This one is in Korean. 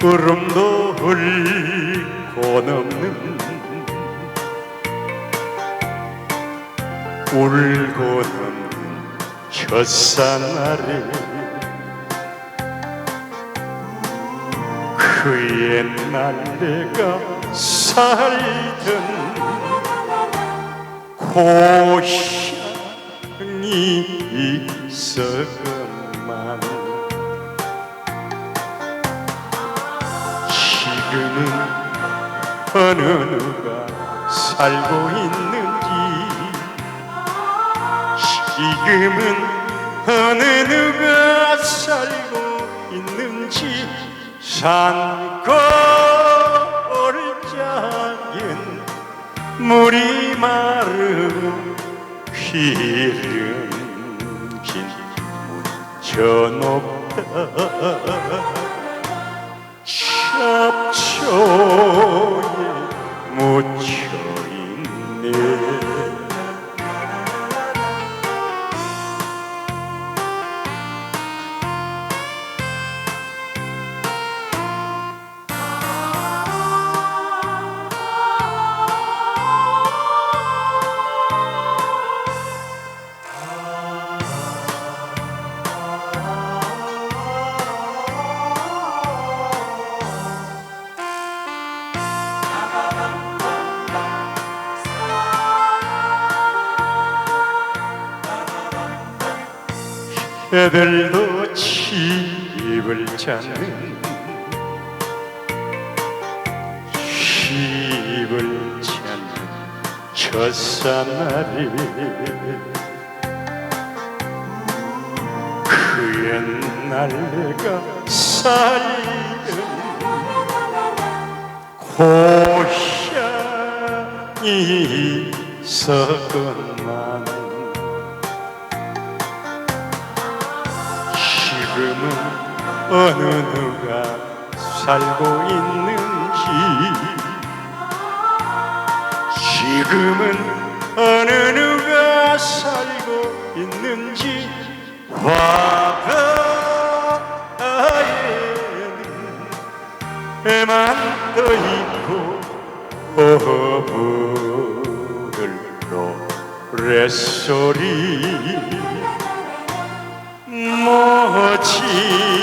구름도 흘고 넘는 울고 넘는 첫사날에 그 옛날 내가 살던 고향이 있었건 지금은 어느 누가 살고 있는지. 지금은 어느 누가 살고 있는지 산골 작은 물이 마르고 기름진 저 높다 잡 করো 애들도 집을 찾는 집을 찾는 첫사날이 그 옛날 내가 살던 고향이 있었건 지금은 어느 누가 살고 있는지. 지금은 어느 누가 살고 있는지. 화가에는 애만 떠 있고 허브를 노랫소리 뭐지